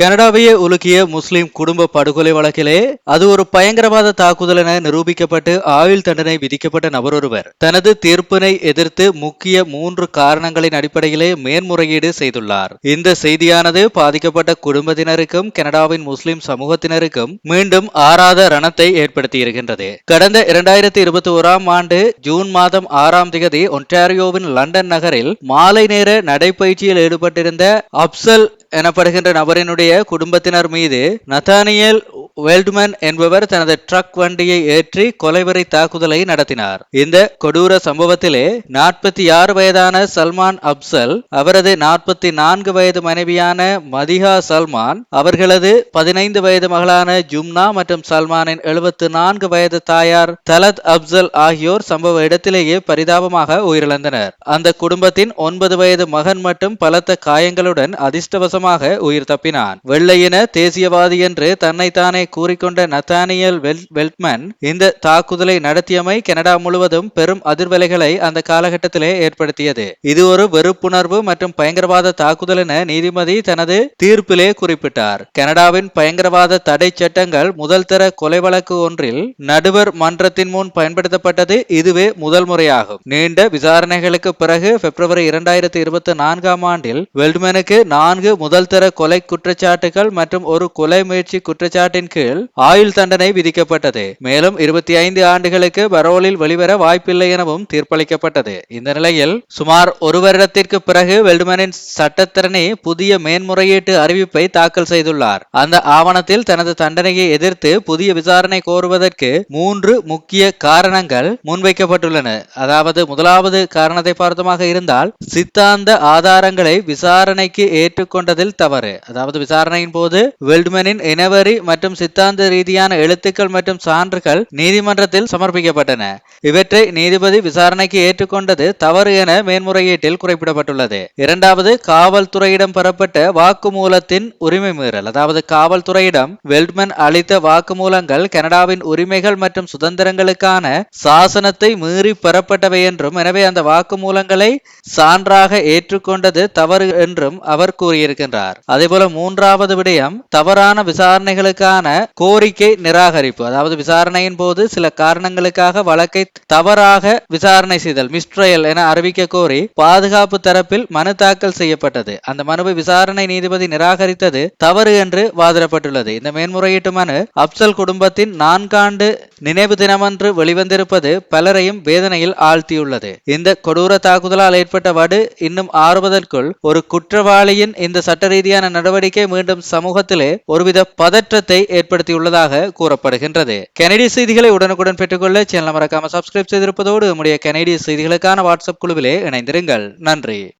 கனடாவையே உலுக்கிய முஸ்லிம் குடும்ப படுகொலை வழக்கிலே அது ஒரு பயங்கரவாத தாக்குதல் என நிரூபிக்கப்பட்டு ஆயுள் தண்டனை விதிக்கப்பட்ட நபரொருவர் தனது தீர்ப்பினை எதிர்த்து முக்கிய மூன்று காரணங்களின் அடிப்படையிலே மேன்முறையீடு செய்துள்ளார். இந்த செய்தியானது பாதிக்கப்பட்ட குடும்பத்தினருக்கும் கனடாவின் முஸ்லிம் சமூகத்தினருக்கும் மீண்டும் ஆறாத ரணத்தை ஏற்படுத்தியிருக்கின்றது. கடந்த இரண்டாயிரத்தி இருபத்தி ஓராம் ஆண்டு ஜூன் மாதம் ஆறாம் தேதி ஒன்டாரியோவின் லண்டன் நகரில் மாலை நேர நடைபயிற்சியில் ஈடுபட்டிருந்த அப்சல் எனப்படுகின்ற நபரினுடைய குடும்பத்தினர் மீது நத்தானியல் வெல்ட்மன் என்பவர் தனது ட்ரக் வண்டியை ஏற்றி கொலைவரை தாக்குதலை நடத்தினார். இந்த கொடூர சம்பவத்திலே நாற்பத்தி ஆறு வயதான சல்மான் அப்சல் அவரது நாற்பத்தி நான்கு வயது மனைவியான மதிஹா சல்மான் அவர்களது பதினைந்து வயது மகளான ஜும்னா மற்றும் சல்மானின் எழுபத்து நான்கு வயது தாயார் தலத் அப்சல் ஆகியோர் சம்பவ இடத்திலேயே பரிதாபமாக உயிரிழந்தனர். அந்த குடும்பத்தின் ஒன்பது வயது மகன் மட்டும் பலத்த காயங்களுடன் அதிர்ஷ்டவசமாக உயிர் தப்பினான். வெள்ளையின தேசியவாதி என்று தன்னைத்தானே கூறிக்கொண்ட நத்தானியல் வெல்ட்மன் இந்த தாக்குதலை நடத்தியமை கனடா முழுவதும் பெரும் அதிர்வலைகளை அந்த காலகட்டத்திலே ஏற்படுத்தியது. இது ஒரு வெறுப்புணர்வு மற்றும் பயங்கரவாத தாக்குதல் என நீதிபதி தனது தீர்ப்பிலே குறிப்பிட்டார். கனடாவின் பயங்கரவாத தடை சட்டங்கள் முதல் தர கொலை வழக்கு ஒன்றில் நடுவர் மன்றத்தின் முன் பயன்படுத்தப்பட்டது இதுவே முதல் முறையாகும். நீண்ட விசாரணைகளுக்கு பிறகு பிப்ரவரி இரண்டாயிரத்தி இருபத்தி நான்காம் ஆண்டில் வெல்ட்மனுக்கு நான்கு முதல் தர கொலை குற்றச்சாட்டுகள் மற்றும் ஒரு கொலை முயற்சி குற்றச்சாட்டின் கீழ் ஆயுள் தண்டனை விதிக்கப்பட்டது. மேலும் இருபத்தி ஐந்து ஆண்டுகளுக்கு பரோலில் வெளிவர வாய்ப்பில்லை எனவும் தீர்ப்பளிக்கப்பட்டது. இந்த நிலையில் சுமார் ஒரு வருடத்திற்கு பிறகு வெல்டுமனின் சட்டத்திறனி புதிய மேன்முறையீட்டு அறிவிப்பை தாக்கல் செய்துள்ளார். அந்த ஆவணத்தில் தனது தண்டனையை எதிர்த்து புதிய விசாரணை கோருவதற்கு மூன்று முக்கிய காரணங்கள் முன்வைக்கப்பட்டுள்ளன. அதாவது முதலாவது காரணத்தை பார்த்தமாக இருந்தால் சித்தாந்த ஆதாரங்களை விசாரணைக்கு ஏற்றுக்கொண்டதில் தவறு. அதாவது விசாரணையின் போது வெல்டுமனின் இனவரி மற்றும் சித்தாந்த ரீதியான எழுத்துக்கள் மற்றும் சான்றுகள் நீதிமன்றத்தில் சமர்ப்பிக்கப்பட்டன. இவற்றை நீதிபதி விசாரணைக்கு ஏற்றுக்கொண்டது தவறு என மேன்முறையீட்டில் குறிப்பிடப்பட்டுள்ளது. இரண்டாவது காவல்துறையிடம் பெறப்பட்ட வாக்குமூலத்தின் உரிமை மீறல். அதாவது காவல்துறையிடம் வெல்ட்மன் அளித்த வாக்குமூலங்கள் கனடாவின் உரிமைகள் மற்றும் சுதந்திரங்களுக்கான சாசனத்தை மீறி பெறப்பட்டவை என்றும் எனவே அந்த வாக்குமூலங்களை சான்றாக ஏற்றுக்கொண்டது தவறு என்றும் அவர் கூறியிருக்கின்றார். அதேபோல மூன்றாவது விடயம் தவறான விசாரணைகளுக்கான தொடர்பான கோரிக்கை நிராகரிப்பு. அதாவது விசாரணையின் போது சில காரணங்களுக்காக வழக்கை தவறாக விசாரணை செய்தல் மிஸ்ட்ரையல் என அறிவிக்க கோரி பாதுகாப்பு தரப்பில் மனு தாக்கல் செய்யப்பட்டது. அந்த மனுவை விசாரணை நீதிபதி நிராகரித்தது தவறு என்று வாதிடப்பட்டுள்ளது. இந்த மேன்முறையீட்டு மனு அப்சல் குடும்பத்தின் நான்காண்டு நினைவு தினமன்று வெளிவந்திருப்பது பலரையும் வேதனையில் ஆழ்த்தியுள்ளது. இந்த கொடூர தாக்குதலால் ஏற்பட்ட வடு இன்னும் ஆறுவதற்குள் ஒரு குற்றவாளியின் இந்த சட்ட ரீதியான நடவடிக்கை மீண்டும் சமூகத்திலே ஒருவித பதற்றத்தை ஏற்படுத்தியுள்ளதாக கூறப்படுகின்றது. கனடிய செய்திகளை உடனுக்குடன் பெற்றுக்கொள்ள சேனல் மறக்காம சப்ஸ்கிரைப் செய்திருப்பதோடு நம்முடைய கனடிய செய்திகளுக்கான வாட்ஸ்அப் குழுவிலே இணைந்திருங்கள். நன்றி.